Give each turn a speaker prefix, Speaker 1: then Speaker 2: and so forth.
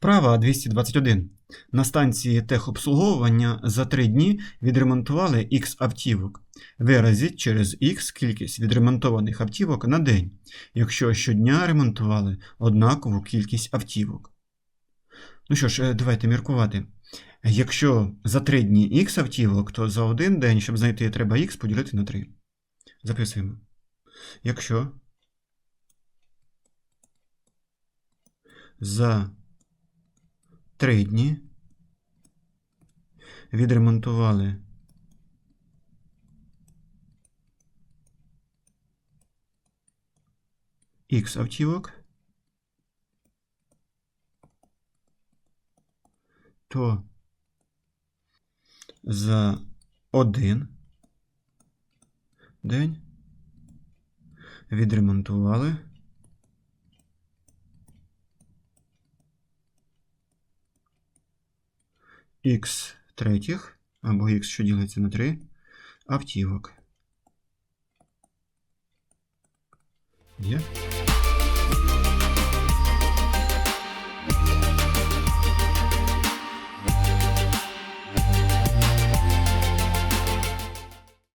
Speaker 1: Вправа 221. На станції техобслуговування за 3 дні відремонтували X автівок. Виразіть через X кількість відремонтованих автівок на день, якщо щодня ремонтували однакову кількість автівок. Ну що ж, е, давайте міркувати. Якщо за 3 дні X автівок, то за один день, щоб знайти, треба X поділити на 3. Записуємо. Якщо за 3 дні відремонтували. X автівок, то за один день відремонтували Х третіх, або х, що ділиться на 3, автівок. Є?